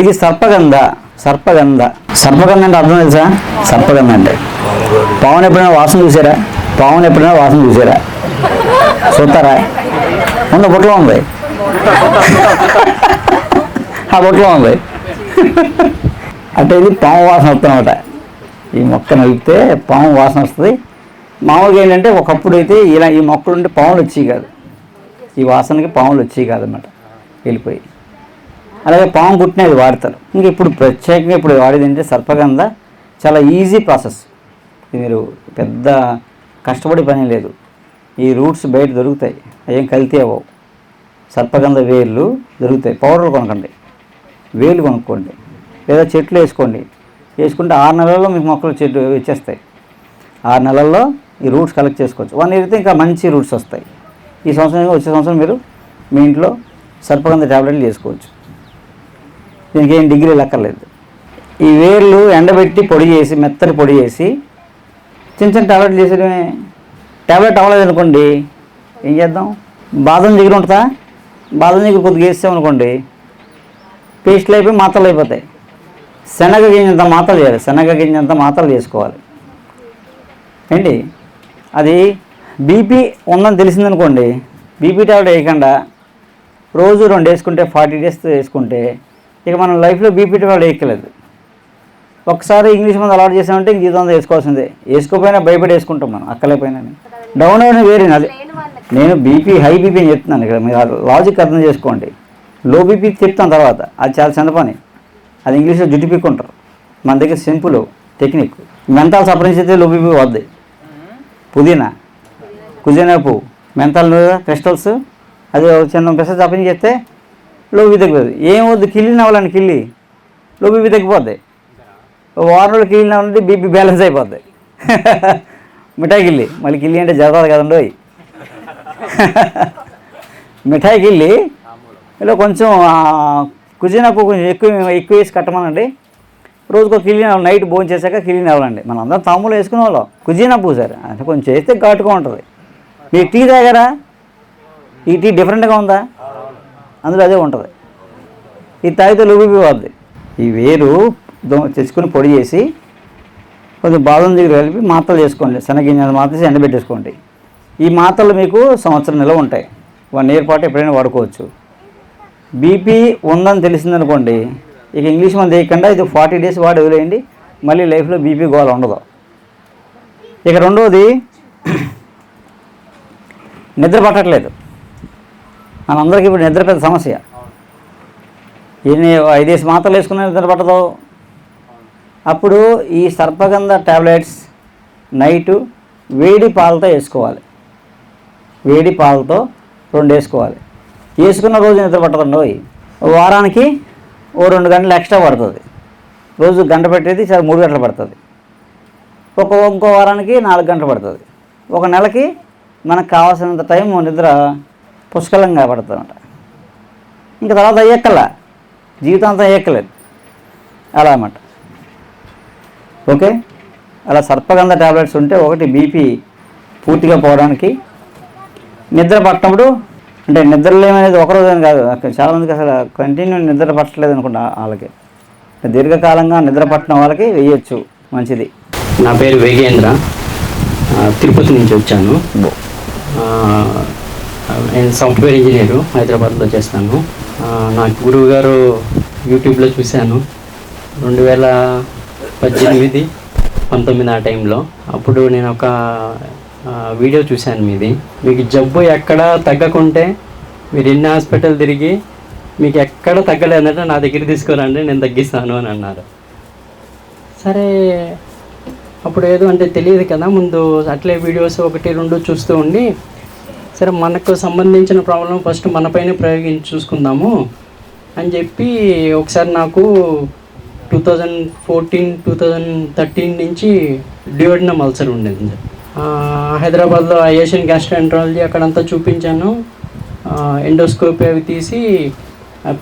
ఇది సర్పగంధ సర్పగంధ. సర్పగంధ అంటే అర్థం తెలుసా? సర్పగంధ అంటే. పావును ఎప్పుడైనా వాసన చూసారా? పావును ఎప్పుడైనా వాసన చూసారా? చూస్తారా? ముందు బుట్టలో ఉంది. ఆ బుట్టలో ఉంది. అంటే ఇది పాము వాసన వస్తుందన్నమాట ఈ మొక్క నలిపితే పాము వాసన వస్తుంది. మామూలుగా ఏంటంటే ఒకప్పుడు అయితే ఇలా ఈ మొక్కలు ఉంటే పాములు వచ్చేవి కాదు. ఈ వాసనకి పాములు వచ్చేవి కాదన్నమాట. వెళ్ళిపోయి. అలాగే పాము పుట్టినది వాడతారు. ఇంకా ఇప్పుడు ప్రత్యేకంగా ఇప్పుడు వాడేది అంటే సర్పగంధ చాలా ఈజీ ప్రాసెస్ ఇది మీరు పెద్ద కష్టపడి పని లేదు. ఈ రూట్స్ బయట దొరుకుతాయి. అవేం కల్తీ అవ్వవు. సర్పగంధ వేర్లు దొరుకుతాయి. పౌడర్లు కొనకండి. వేలు కొనుక్కోండి. లేదా చెట్లు వేసుకోండి. వేసుకుంటే ఆరు నెలల్లో మీకు మొక్కలు చెట్లు ఇచ్చేస్తాయి ఆరు నెలల్లో ఈ రూట్స్ కలెక్ట్ చేసుకోవచ్చు. వన్ ఇయర్ అయితే ఇంకా మంచి రూట్స్ వస్తాయి. ఈ సంవత్సరం వచ్చే సంవత్సరం మీరు మీ ఇంట్లో సర్పగంధ ట్యాబ్లెట్లు చేసుకోవచ్చు దీనికి ఏం డిగ్రీ లెక్కర్లేదు. ఈ వేర్లు ఎండబెట్టి పొడి చేసి మెత్తని పొడి చేసి చిన్న చిన్న టాబ్లెట్లు చేసేయడమే టాబ్లెట్ అవ్వలేదు అనుకోండి ఏం చేద్దాం? బాదం జిగురు ఉంటుందా? బాదం జిగురు కొద్దిగా వేసామనుకోండి పేస్ట్లు అయిపోయి మాత్రలు అయిపోతాయి. శనగ గింజంత మాత్రలు చేయాలి. శనగ గింజంత మాత్రలు చేసుకోవాలి. ఏంటి? అది బీపీ ఉందని తెలిసిందనుకోండి బీపీ టాబ్లెట్ వేయకుండా రోజు రెండు వేసుకుంటే ఫార్టీ డేస్ వేసుకుంటే ఇక మనం లైఫ్లో బీపీటీ వాళ్ళు వేయక్కలేదు ఒకసారి ఇంగ్లీష్ మంది అలవాటు చేసామంటే ఇంక జీతం వేసుకోవాల్సిందే. వేసుకోపోయినా భయపడి వేసుకుంటాం మనం అక్కలేకపోయినా డౌన్ అయిన వేరే అది నేను బీపీ హై బీపీ అని చెప్తున్నాను ఇక్కడ. మీరు లాజిక్ అర్థం చేసుకోండి. లో బీపీ చెప్తాను తర్వాత. అది చాలా చిన్న పని. అది ఇంగ్లీష్లో జుట్టు పీక్కుంటారు. మన దగ్గర సింపుల్ టెక్నిక్. మెంతాల్ సపరించి అయితే లో బీపీ వద్ది పుదీనా. కుజీనా పువ్వు. Menthol crystals. అది ఒక చిన్న పెస సపరించి చేస్తే లో బీపీ ఏం వద్దు కిల్లి నవ్వాలని కిల్లి లో బీపీ వారం రోజులు కిల్లి నవ్వాలంటే బీపీ బ్యాలెన్స్ అయిపోద్ది. మిఠాయి కిల్లి మళ్ళీ కిల్లి అంటే జరగదు కదండి మిఠాయి కిల్లి ఇలా కొంచెం కుజీనా కొంచెం ఎక్కువ ఎక్కువ వేసి కట్టమనండి. రోజుకో కిల్లి నైట్ భోజనం చేశాక కిల్లి అవ్వాలండి మనం అందరం తాములు వేసుకునే వాళ్ళం. కుజీనా పువ్వు సార్. అంటే కొంచెం వేస్తే ఘాటుగా ఉంటుంది. మీరు టీ తాగారా? ఈ టీ డిఫరెంట్గా ఉందా? అందులో అదే ఉంటుంది. ఇది తాగితే లుబిపి వద్ది ఈ వేరు దో- తెచ్చుకొని పొడి చేసి కొంచెం బాదం దగ్గర కలిపి మాత్రలు చేసుకోండి. శనగింజలు మాత్రం ఎండబెట్టేసుకోండి. ఈ మాత్రలు మీకు సంవత్సరం నెల ఉంటాయి. వన్ ఇయర్ పాటు ఎప్పుడైనా వాడుకోవచ్చు. బీపీ ఉందని తెలిసిందనుకోండి ఇక ఇంగ్లీష్ మంది వేయకుండా ఇది ఫార్టీ డేస్ వాడి వదిలేయండి. మళ్ళీ లైఫ్లో బీపీ గోల ఉండదు. ఇక రెండవది నిద్ర పట్టట్లేదు. మనందరికీ ఇప్పుడు నిద్ర పెద్ద సమస్య ఎన్ని ఐదేసి మాత్రలు వేసుకున్నా నిద్ర పట్టదు. అప్పుడు ఈ సర్పగంధ ట్యాబ్లెట్స్ నైటు వేడి పాలతో వేసుకోవాలి. వేడి పాలతో రెండు వేసుకోవాలి. వేసుకున్న రోజు నిద్ర పట్టదండి వారానికి ఓ రెండు గంటలు ఎక్స్ట్రా పడుతుంది. రోజు గంట పెట్టేది చాలా మూడు గంటలు పడుతుంది. ఒక ఇంకో వారానికి నాలుగు గంటలు పడుతుంది. ఒక నెలకి మనకు కావాల్సినంత టైం నిద్ర పుష్కలంగా పడుతుందన్నమాట ఇంకా తర్వాత అయ్యక్కల. జీవితాంతం అయ్యక్కలేదు అలా అన్నమాట. ఓకే? అలా సర్పగంధ టాబ్లెట్స్ ఉంటే ఒకటి బీపీ పూర్తిగా పోవడానికి. నిద్ర పట్టినప్పుడు అంటే నిద్ర లేమనేది ఒక రోజు అని కాదు. అక్కడ చాలామందికి అసలు కంటిన్యూ నిద్ర పట్టలేదు అనుకుంటా వాళ్ళకి. దీర్ఘకాలంగా నిద్ర పట్టిన వాళ్ళకి వేయచ్చు. మంచిది. నా పేరు వేగేంద్ర. తిరుపతి నుంచి వచ్చాను. నేను సాఫ్ట్వేర్ ఇంజనీరు హైదరాబాద్లో చేస్తాను. నాకు గురువు గారు యూట్యూబ్లో చూశాను. రెండు వేల పద్దెనిమిది పంతొమ్మిది ఆ టైంలో. అప్పుడు నేను ఒక వీడియో చూశాను మీది. మీకు జబ్బు ఎక్కడ తగ్గకుంటే మీరు ఎన్ని హాస్పిటల్ తిరిగి మీకు ఎక్కడ తగ్గలేదంటే నా దగ్గర తీసుకురండి నేను తగ్గిస్తాను అని అన్నారు. సరే అప్పుడు ఏదో అంటే తెలియదు కదా ముందు అట్లే వీడియోస్ ఒకటి రెండు చూస్తూ ఉండి సరే మనకు సంబంధించిన ప్రాబ్లం ఫస్ట్ మనపైనే ప్రయోగించి చూసుకుందాము అని చెప్పి ఒకసారి నాకు two thousand fourteen two thousand thirteen నుంచి డియోడినమ్ అల్సర్ ఉండేది. హైదరాబాద్లో ఏషియన్ గ్యాస్ట్రాంట్రాలజీ అక్కడంతా చూపించాను. ఎండోస్కోపీ అవి తీసి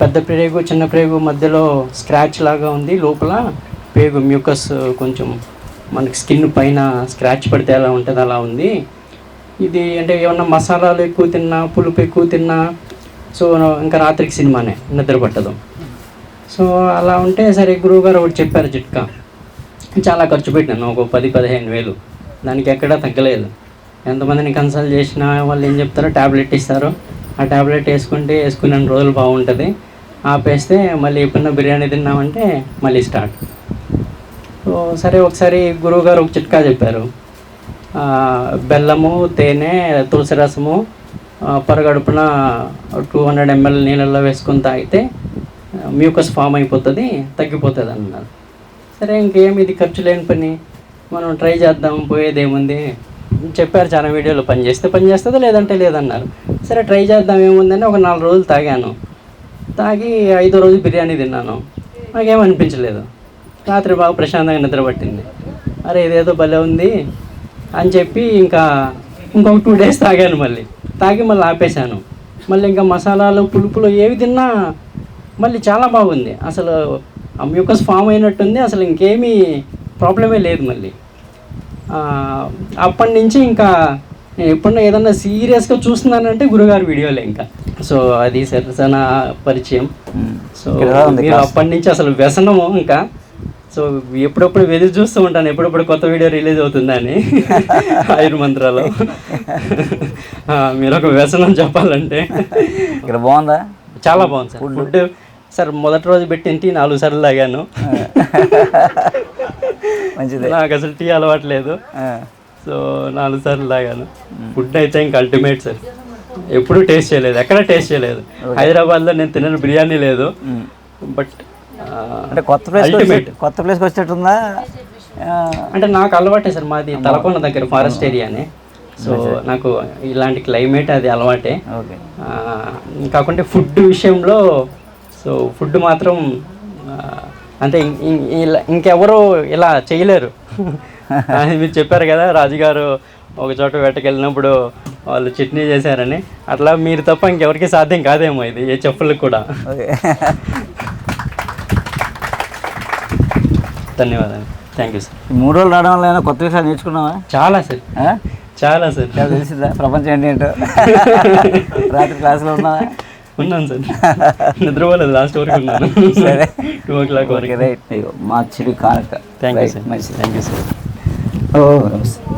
పెద్ద ప్రేగు చిన్న ప్రేగు మధ్యలో స్క్రాచ్ లాగా ఉంది. లోపల పేగు మ్యూకస్ కొంచెం మనకి స్కిన్ పైన స్క్రాచ్ పడితే ఎలా ఉంటుంది అలా ఉంది. ఇది అంటే ఏమన్నా మసాలాలు ఎక్కువ తిన్నా పులుపు ఎక్కువ తిన్నా సో ఇంకా రాత్రికి సినిమానే నిద్ర పట్టదు. సో అలా ఉంటే సరే గురువుగారు ఒకటి చెప్పారు చిట్కా. చాలా ఖర్చు పెట్టాను ఒక పది పదిహేను వేలు. దానికి ఎక్కడా తగ్గలేదు. ఎంతమందిని కన్సల్ట్ చేసినా వాళ్ళు ఏం చెప్తారో ట్యాబ్లెట్ ఇస్తారు. ఆ ట్యాబ్లెట్ వేసుకుంటే వేసుకున్న రోజులు బాగుంటుంది. ఆపేస్తే మళ్ళీ ఎప్పుడన్నా బిర్యానీ తిన్నామంటే మళ్ళీ స్టార్ట్ సో సరే ఒకసారి గురువుగారు ఒక చిట్కా చెప్పారు. బెల్లము తేనె తులసి రసము పరగడుపున టూ హండ్రెడ్ ఎంఎల్ నీళ్ళల్లో వేసుకొని తాగితే మ్యూకస్ ఫామ్ అయిపోతుంది తగ్గిపోతుంది అన్నారు సరే ఇంకేం ఇది ఖర్చు లేని పని. మనం ట్రై చేద్దాం పోయేది ఏముంది చెప్పారు చాలా వీడియోలో పని చేస్తే పని చేస్తుందో లేదంటే లేదన్నారు. సరే ట్రై చేద్దాం ఏముందని ఒక నాలుగు రోజులు తాగాను. తాగి ఐదో రోజు బిర్యానీ తిన్నాను. నాకేం అనిపించలేదు. రాత్రి బాగా ప్రశాంతంగా నిద్ర పట్టింది అరే ఇదేదో భలే ఉంది. అని చెప్పి ఇంకా ఇంకొక టూ డేస్ తాగాను మళ్ళీ. తాగి మళ్ళీ ఆపేశాను. మళ్ళీ ఇంకా మసాలాలు పులుపులు ఏవి తిన్నా మళ్ళీ చాలా బాగుంది. అసలు ఆ మ్యూకస్ ఫామ్ అయినట్టుంది. అసలు ఇంకేమీ ప్రాబ్లమే లేదు మళ్ళీ. అప్పటి నుంచి ఇంకా నేను ఎప్పుడన్నా ఏదన్నా సీరియస్గా చూస్తున్నానంటే గురుగారు వీడియోలే ఇంకా. సో అది సరసన పరిచయం. సో మీరు? అప్పటి నుంచి అసలు వ్యసనము ఇంకా. సో ఎప్పుడప్పుడు వెదిరి చూస్తూ ఉంటాను. ఎప్పుడప్పుడు కొత్త వీడియో రిలీజ్ అవుతుందని ఆయుర్ మంత్రాలు. మీరు ఒక వ్యసనం చెప్పాలంటే. ఇక్కడ బాగుందా? చాలా బాగుంది సార్. ఫుడ్ సార్ మొదటి రోజు పెట్టిన టీ నాలుగు సార్లు తాగాను. మంచిదే. నాకు అసలు టీ అలవాట్లేదు ఆ, సో నాలుగు సార్లు తాగాను. ఫుడ్ అయితే ఇంకా అల్టిమేట్ సార్. ఎప్పుడూ టేస్ట్ చేయలేదు. ఎక్కడ టేస్ట్ చేయలేదు. హైదరాబాద్లో నేను తినని బిర్యానీ లేదు. బట్ అంటే కొత్త ప్లేస్ కొత్త ప్లేస్కి వచ్చేట్టుందా అంటే నాకు అలవాటే సార్ మాది తలకొండ దగ్గర ఫారెస్ట్ ఏరియానే సో నాకు ఇలాంటి క్లైమేట్ అది అలవాటే. కాకుంటే ఫుడ్ విషయంలో సో ఫుడ్ మాత్రం అంటే ఇంకెవరు ఇలా చేయలేరు. మీరు చెప్పారు కదా రాజుగారు ఒక చోట వేటకెళ్ళినప్పుడు వాళ్ళు చట్నీ చేశారని. అట్లా మీరు తప్ప ఇంకెవరికి సాధ్యం కాదేమో ఇది ఏ చెప్పులకు కూడా ఓకే ధన్యవాదాలు. థ్యాంక్ యూ సార్ మూడు రోజులు రావడం వల్ల కొత్త విషయాలు నేర్చుకున్నావా? చాలా సార్? చాలా సార్ చాలా తెలిసిందా? ప్రపంచం ఏంటి ఏంటో? రాత్రి క్లాసులో ఉన్నావా? ఉన్నాను సార్ నిద్రపోలేదు లాస్ట్ వరకు ఉన్నాను. సరే. టూ ఓ క్లాక్ వరకు. రైట్. మా చిరు కానుక thank you sir thank you sir ఓ నమస్తే.